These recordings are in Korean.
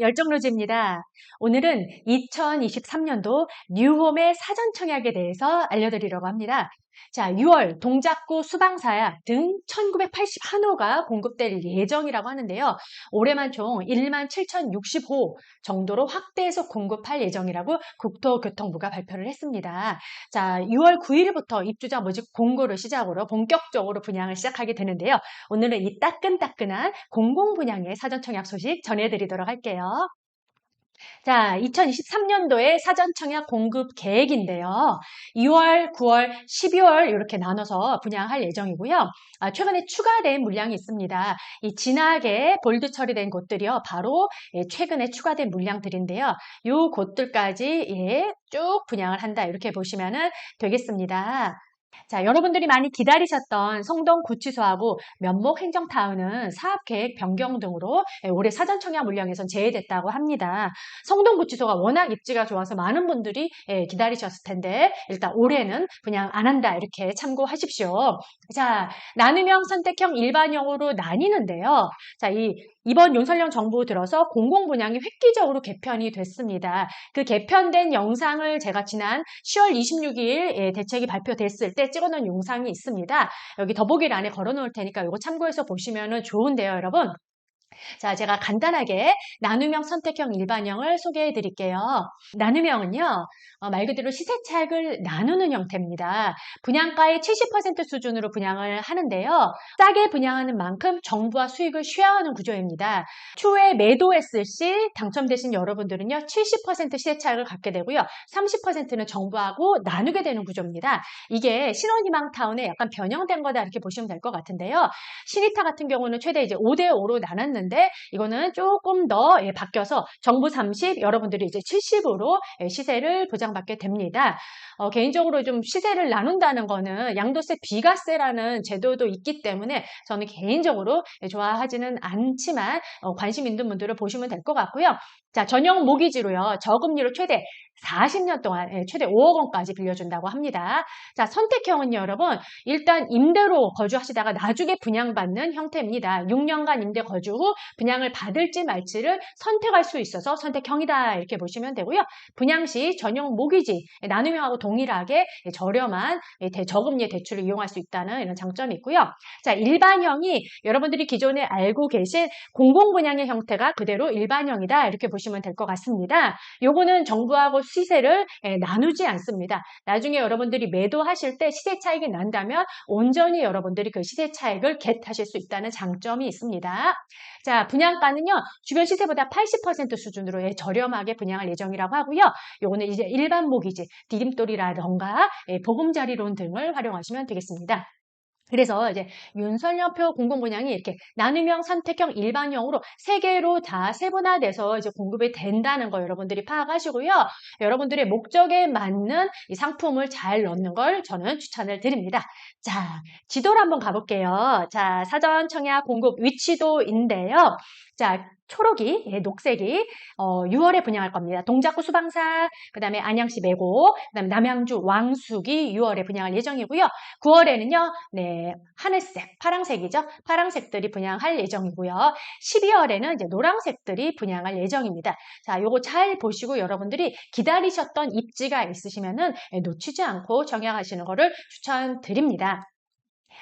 열정로즈입니다. 오늘은 2023년도 뉴홈의 사전 청약에 대해서 알려드리려고 합니다. 자, 6월 동작구 수방사약 등 1981호가 공급될 예정이라고 하는데요. 올해만 총 1만 7,060호 정도로 확대해서 공급할 예정이라고 국토교통부가 발표를 했습니다. 자, 6월 9일부터 입주자 모집 공고를 시작으로 본격적으로 분양을 시작하게 되는데요. 오늘은 이 따끈따끈한 공공 분양의 사전 청약 소식 전해드리도록 할게요. 자, 2023년도에 사전 청약 공급 계획인데요. 2월, 9월, 12월 이렇게 나눠서 분양할 예정이고요. 아, 최근에 추가된 물량이 있습니다. 이 진하게 볼드 처리된 곳들이요. 바로 예, 최근에 추가된 물량들인데요. 이 곳들까지 예, 쭉 분양을 한다. 이렇게 보시면 되겠습니다. 자, 여러분들이 많이 기다리셨던 성동 구치소하고 면목 행정타운은 사업계획 변경 등으로 예, 올해 사전 청약 물량에선 제외됐다고 합니다. 성동 구치소가 워낙 입지가 좋아서 많은 분들이 예, 기다리셨을 텐데 일단 올해는 그냥 안 한다 이렇게 참고하십시오. 자, 나눔형 선택형 일반형으로 나뉘는데요. 자, 이 이번 윤석열 정부 들어서 공공 분양이 획기적으로 개편이 됐습니다. 그 개편된 영상을 제가 지난 10월 26일 대책이 발표됐을 때 찍어놓은 영상이 있습니다. 여기 더보기란에 걸어놓을 테니까 이거 참고해서 보시면 좋은데요, 여러분. 자, 제가 간단하게 나눔형 선택형 일반형을 소개해 드릴게요. 나눔형은요, 어, 말 그대로 시세 차익을 나누는 형태입니다. 분양가의 70% 수준으로 분양을 하는데요. 싸게 분양하는 만큼 정부와 수익을 쉐어하는 구조입니다. 추후에 매도했을 시 당첨되신 여러분들은요, 70% 시세 차익을 갖게 되고요. 30%는 정부하고 나누게 되는 구조입니다. 이게 신혼희망타운에 약간 변형된 거다 이렇게 보시면 될 것 같은데요. 신이타 같은 경우는 최대 이제 5대5로 나눴는데 이거는 조금 더 예, 바뀌어서 정부 30, 여러분들이 이제 70으로 예, 시세를 보장 보장받게 됩니다. 어, 개인적으로 좀 시세를 나눈다는 거는 양도세 비과세라는 제도도 있기 때문에 저는 개인적으로 좋아하지는 않지만 어, 관심 있는 분들은 보시면 될 것 같고요. 자, 전용 모기지로요. 저금리로 최대 40년 동안 예, 최대 5억 원까지 빌려준다고 합니다. 자, 선택형은요, 여러분. 일단 임대로 거주하시다가 나중에 분양받는 형태입니다. 6년간 임대 거주 후 분양을 받을지 말지를 선택할 수 있어서 선택형이다. 이렇게 보시면 되고요. 분양 시 전용 모기지, 예, 나눔형하고 동일하게 예, 저렴한 저금리의 대출을 이용할 수 있다는 이런 장점이 있고요. 자, 일반형이 여러분들이 기존에 알고 계신 공공분양의 형태가 그대로 일반형이다. 이렇게 보시면 될 것 같습니다. 요거는 정부하고 시세를 예, 나누지 않습니다. 나중에 여러분들이 매도하실 때 시세 차익이 난다면 온전히 여러분들이 그 시세 차익을 겟하실 수 있다는 장점이 있습니다. 자, 분양가는요, 주변 시세보다 80% 수준으로 예, 저렴하게 분양할 예정이라고 하고요. 요거는 이제 일반 모기지, 디딤돌이라던가 예, 보금자리론 등을 활용하시면 되겠습니다. 그래서 이제 윤설열표 공공분양이 이렇게 나눔형, 선택형, 일반형으로 세 개로 다 세분화돼서 이제 공급이 된다는 거 여러분들이 파악하시고요. 여러분들의 목적에 맞는 이 상품을 잘 넣는 걸 저는 추천을 드립니다. 자, 지도를 한번 가볼게요. 자, 사전 청약 공급 위치도인데요. 자, 초록이, 예, 녹색이 어, 6월에 분양할 겁니다. 동작구 수방사, 그 다음에 안양시 매고, 그 다음에 남양주 왕숙이 6월에 분양할 예정이고요. 9월에는요, 네, 하늘색, 파랑색이죠. 파랑색들이 분양할 예정이고요. 12월에는 이제 노란색들이 분양할 예정입니다. 자, 요거 잘 보시고 여러분들이 기다리셨던 입지가 있으시면은 예, 놓치지 않고 정약하시는 거를 추천드립니다.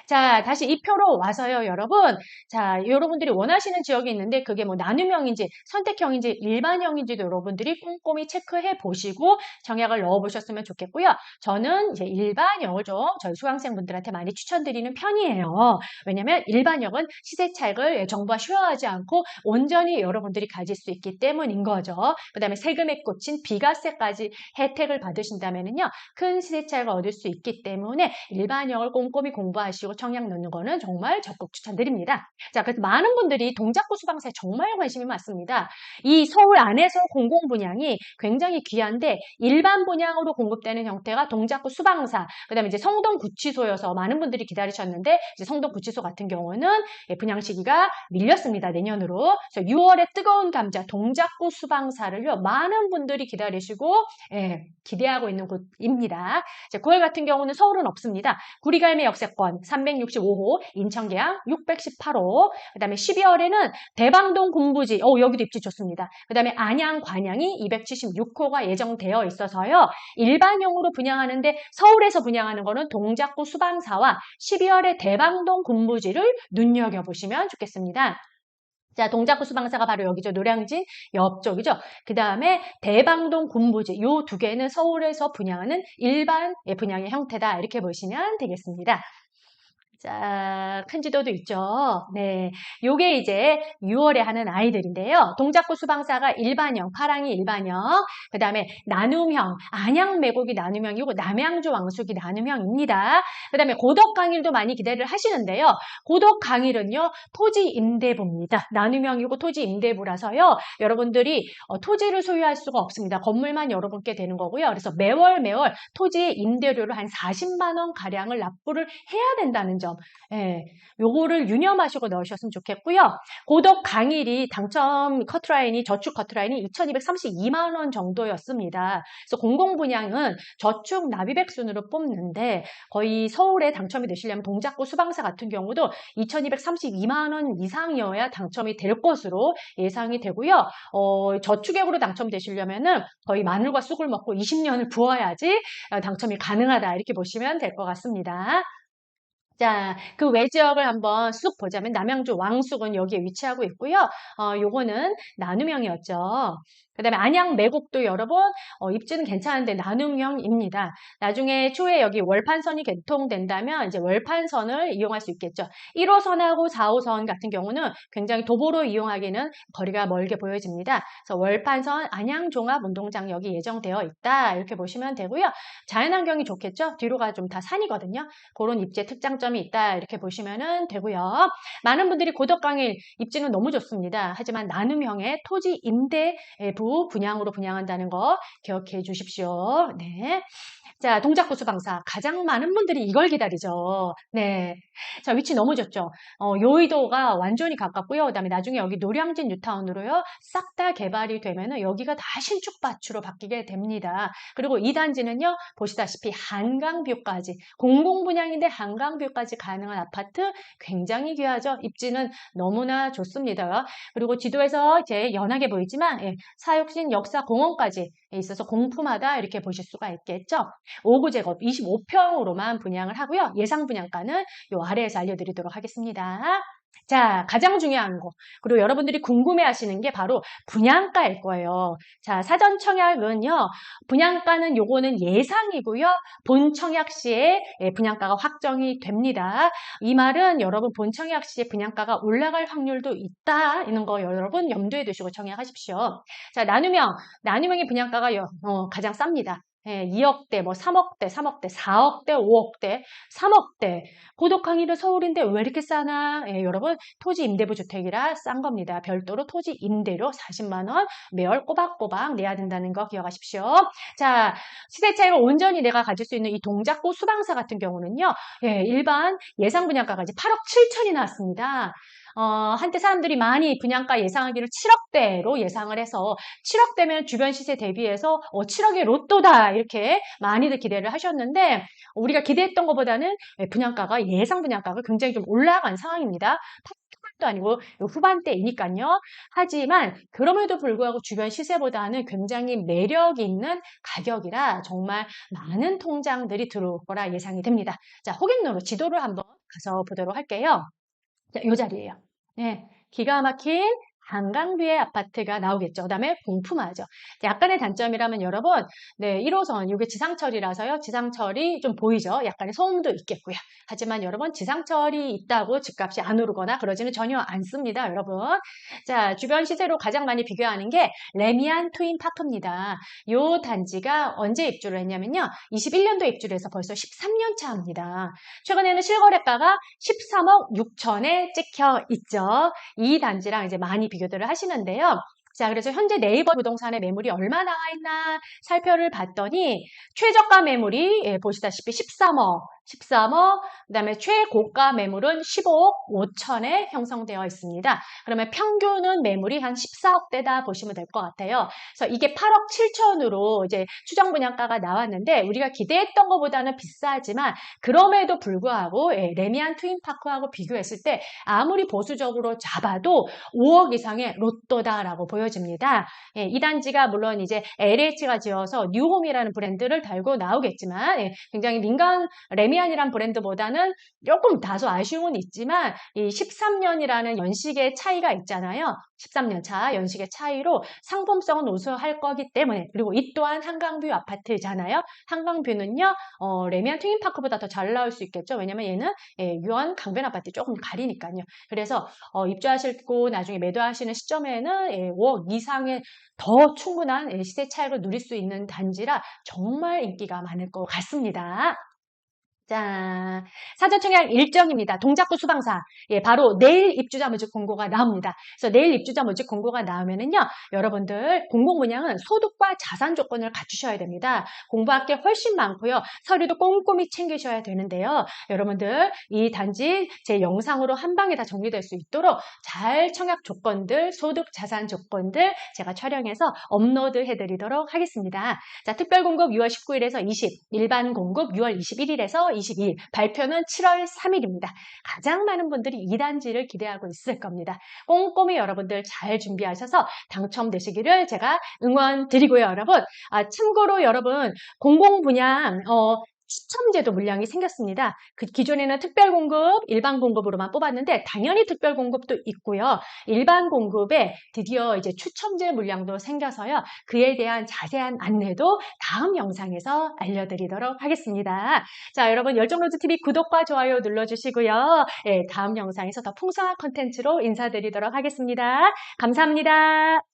자, 다시 이 표로 와서요, 여러분. 자, 여러분들이 원하시는 지역이 있는데 그게 뭐 나눔형인지 선택형인지 일반형인지도 여러분들이 꼼꼼히 체크해 보시고 정약을 넣어 보셨으면 좋겠고요. 저는 이제 일반형을 좀 저희 수강생분들한테 많이 추천드리는 편이에요. 왜냐면 일반형은 시세 차익을 정부와 쉐어하지 않고 온전히 여러분들이 가질 수 있기 때문인 거죠. 그 다음에 세금에 꽂힌 비과세까지 혜택을 받으신다면요. 큰 시세 차익을 얻을 수 있기 때문에 일반형을 꼼꼼히 공부하시고 청약 넣는 거는 정말 적극 추천드립니다. 자, 그래서 많은 분들이 동작구 수방사에 정말 관심이 많습니다. 이 서울 안에서 공공 분양이 굉장히 귀한데 일반 분양으로 공급되는 형태가 동작구 수방사, 그다음에 이제 성동 구치소여서 많은 분들이 기다리셨는데 이제 성동 구치소 같은 경우는 예, 분양 시기가 밀렸습니다. 내년으로. 그래서 6월에 뜨거운 감자 동작구 수방사를요. 많은 분들이 기다리시고 예, 기대하고 있는 곳입니다. 9월 같은 경우는 서울은 없습니다. 구리갈매 역세권 3 365호, 인천계양 618호, 그 다음에 12월에는 대방동 공부지, 어, 여기도 입지 좋습니다. 그 다음에 안양 관양이 276호가 예정되어 있어서요. 일반용으로 분양하는데 서울에서 분양하는 거는 동작구 수방사와 12월에 대방동 공부지를 눈여겨보시면 좋겠습니다. 자, 동작구 수방사가 바로 여기죠. 노량진 옆쪽이죠. 그 다음에 대방동 군부지 이 두 개는 서울에서 분양하는 일반 분양의 형태다. 이렇게 보시면 되겠습니다. 자, 큰 지도도 있죠. 네. 요게 이제 6월에 하는 아이들인데요. 동작구 수방사가 일반형, 파랑이 일반형, 그 다음에 나눔형, 안양 매곡이 나눔형이고 남양주 왕숙이 나눔형입니다. 그 다음에 고덕 강일도 많이 기대를 하시는데요. 고덕 강일은요, 토지 임대부입니다. 나눔형이고 토지 임대부라서요. 여러분들이 어, 토지를 소유할 수가 없습니다. 건물만 여러분께 되는 거고요. 그래서 매월 매월 토지의 임대료를 한 40만 원 가량을 납부를 해야 된다는 점. 점. 예, 요거를 유념하시고 넣으셨으면 좋겠고요. 고덕 강일이 당첨 커트라인이 저축 커트라인이 2232만 원 정도였습니다. 그래서 공공 분양은 저축 납입액 순으로 뽑는데 거의 서울에 당첨이 되시려면 동작구 수방사 같은 경우도 2232만 원 이상이어야 당첨이 될 것으로 예상이 되고요. 어, 저축액으로 당첨되시려면은 거의 마늘과 쑥을 먹고 20년을 부어야지 당첨이 가능하다 이렇게 보시면 될 것 같습니다. 자, 그 외지역을 한번 쑥 보자면 남양주 왕숙은 여기에 위치하고 있고요. 어, 요거는 나눔형이었죠. 그 다음에 안양 매곡도 여러분 어, 입지는 괜찮은데 나눔형입니다. 나중에 초에 여기 월판선이 개통된다면 이제 월판선을 이용할 수 있겠죠. 1호선하고 4호선 같은 경우는 굉장히 도보로 이용하기는 거리가 멀게 보여집니다. 그래서 월판선 안양종합운동장역이 예정되어 있다 이렇게 보시면 되고요. 자연환경이 좋겠죠. 뒤로가 좀 다 산이거든요. 그런 입지 특장점이 있다 이렇게 보시면 되고요. 많은 분들이 고덕강일 입지는 너무 좋습니다. 하지만 나눔형의 토지 임대 부분 양으로 분양한다는 거 기억해 주십시오. 네. 자, 동작구 수방사. 가장 많은 분들이 이걸 기다리죠. 네. 자, 위치 너무 좋죠. 어, 요의도가 완전히 가깝고요. 그 다음에 나중에 여기 노량진 뉴타운으로요. 싹 다 개발이 되면은 여기가 다 신축밭으로 바뀌게 됩니다. 그리고 이 단지는요. 보시다시피 한강뷰까지 공공분양인데 한강뷰까지 가능한 아파트 굉장히 귀하죠. 입지는 너무나 좋습니다. 그리고 지도에서 이제 연하게 보이지만 예, 사 육신 역사 공원까지 있어서 공품하다 이렇게 보실 수가 있겠죠. 5구 제곱 25평으로만 분양을 하고요. 예상 분양가는 요 아래에서 알려드리도록 하겠습니다. 자, 가장 중요한 거. 그리고 여러분들이 궁금해 하시는 게 바로 분양가일 거예요. 자, 사전 청약은요, 분양가는 요거는 예상이고요. 본 청약 시에 예, 분양가가 확정이 됩니다. 이 말은 여러분 본 청약 시에 분양가가 올라갈 확률도 있다. 이런 거 여러분 염두에 두시고 청약하십시오. 자, 나누명. 나누명의 분양가가 어, 가장 쌉니다. 예, 2억대, 뭐 3억대, 3억대, 4억대, 5억대, 3억대. 고독항이는 서울인데 왜 이렇게 싸나? 예, 여러분 토지 임대부 주택이라 싼 겁니다. 별도로 토지 임대료 40만 원 매월 꼬박꼬박 내야 된다는 거 기억하십시오. 자, 시세 차익을 온전히 내가 가질 수 있는 이 동작구 수방사 같은 경우는요. 예, 일반 예상 분양가가 이제 8억 7천이 나왔습니다. 어, 한때 사람들이 많이 분양가 예상하기를 7억대로 예상을 해서 7억대면 주변 시세 대비해서 어, 7억의 로또다 이렇게 많이들 기대를 하셨는데 우리가 기대했던 것보다는 분양가가 예상 분양가가 굉장히 좀 올라간 상황입니다. 도 아니고 후반대이니까요. 하지만 그럼에도 불구하고 주변 시세보다는 굉장히 매력 있는 가격이라 정말 많은 통장들이 들어올 거라 예상이 됩니다. 자, 호객로로 지도를 한번 가서 보도록 할게요. 자, 이 자리예요. 네, 기가 막힌 한강뷰의 아파트가 나오겠죠. 그 다음에 공품하죠. 약간의 단점이라면 여러분, 네, 1호선, 이게 지상철이라서요. 지상철이 좀 보이죠. 약간의 소음도 있겠고요. 하지만 여러분, 지상철이 있다고 집값이 안 오르거나 그러지는 전혀 않습니다. 여러분. 자, 주변 시세로 가장 많이 비교하는 게 레미안 트윈 파크입니다. 이 단지가 언제 입주를 했냐면요. 21년도 입주를 해서 벌써 13년 차입니다. 최근에는 실거래가가 13억 6천에 찍혀 있죠. 이 단지랑 이제 많이 비교 비교들을 하시는데요. 자, 그래서 현재 네이버 부동산의 매물이 얼마 나와 있나 살펴를 봤더니 최저가 매물이 예, 보시다시피 13억, 13억, 그 다음에 최고가 매물은 15억 5천에 형성되어 있습니다. 그러면 평균은 매물이 한 14억대다 보시면 될 것 같아요. 그래서 이게 8억 7천으로 이제 추정 분양가가 나왔는데 우리가 기대했던 것보다는 비싸지만 그럼에도 불구하고 예, 레미안 트윈파크하고 비교했을 때 아무리 보수적으로 잡아도 5억 이상의 로또다라고 보여집니다. 예, 이 단지가 물론 이제 LH가 지어서 뉴홈이라는 브랜드를 달고 나오겠지만 예, 굉장히 민간 레미안 이란 브랜드보다는 조금 다소 아쉬움은 있지만 이 13년이라는 연식의 차이가 있잖아요. 13년 차 연식의 차이로 상품성은 우수할 거기 때문에 그리고 이 또한 한강뷰 아파트잖아요. 한강뷰는요. 어, 레미안 트윈파크보다 더 잘 나올 수 있겠죠. 왜냐면 얘는 예, 유한 강변 아파트 조금 가리니까요. 그래서 어, 입주하시고 나중에 매도하시는 시점에는 예, 5억 이상의 더 충분한 예, 시세 차익을 누릴 수 있는 단지라 정말 인기가 많을 것 같습니다. 자, 사전청약 일정입니다. 동작구 수방사. 예, 바로 내일 입주자 모집 공고가 나옵니다. 그래서 내일 입주자 모집 공고가 나오면은요, 여러분들 공공 분양은 소득과 자산 조건을 갖추셔야 됩니다. 공부할 게 훨씬 많고요. 서류도 꼼꼼히 챙기셔야 되는데요. 여러분들 이 단지 제 영상으로 한 방에 다 정리될 수 있도록 잘 청약 조건들, 소득 자산 조건들 제가 촬영해서 업로드 해드리도록 하겠습니다. 자, 특별 공급 6월 19일에서 20, 일반 공급 6월 21일에서 22일, 발표는 7월 3일입니다. 가장 많은 분들이 이 단지를 기대하고 있을 겁니다. 꼼꼼히 여러분들 잘 준비하셔서 당첨되시기를 제가 응원 드리고요, 여러분. 아, 참고로 여러분, 공공분양, 어, 추첨제도 물량이 생겼습니다. 그 기존에는 특별 공급, 일반 공급으로만 뽑았는데 당연히 특별 공급도 있고요. 일반 공급에 드디어 이제 추첨제 물량도 생겨서요. 그에 대한 자세한 안내도 다음 영상에서 알려드리도록 하겠습니다. 자, 여러분 열정로드TV 구독과 좋아요 눌러주시고요. 예, 다음 영상에서 더 풍성한 컨텐츠로 인사드리도록 하겠습니다. 감사합니다.